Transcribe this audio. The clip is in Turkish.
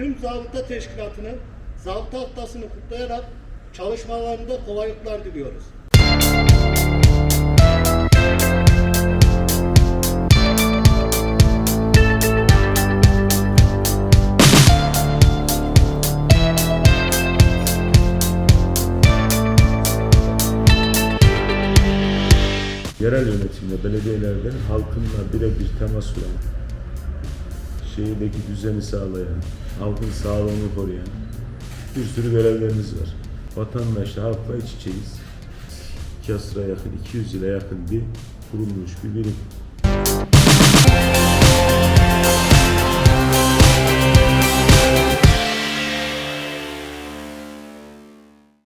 Zabıta Teşkilatı'nın zabıta haftasını kutlayarak çalışmalarında kolaylıklar diliyoruz. yerel yönetimde, belediyelerde halkınla birebir temas kuran, şehirdeki düzeni sağlayan, halkın sağlığını koruyan bir sürü görevlerimiz var. Vatandaşla, halkla iç içeyiz. İki asıra yakın, 200 yıla yakın bir kurulmuş bir birim.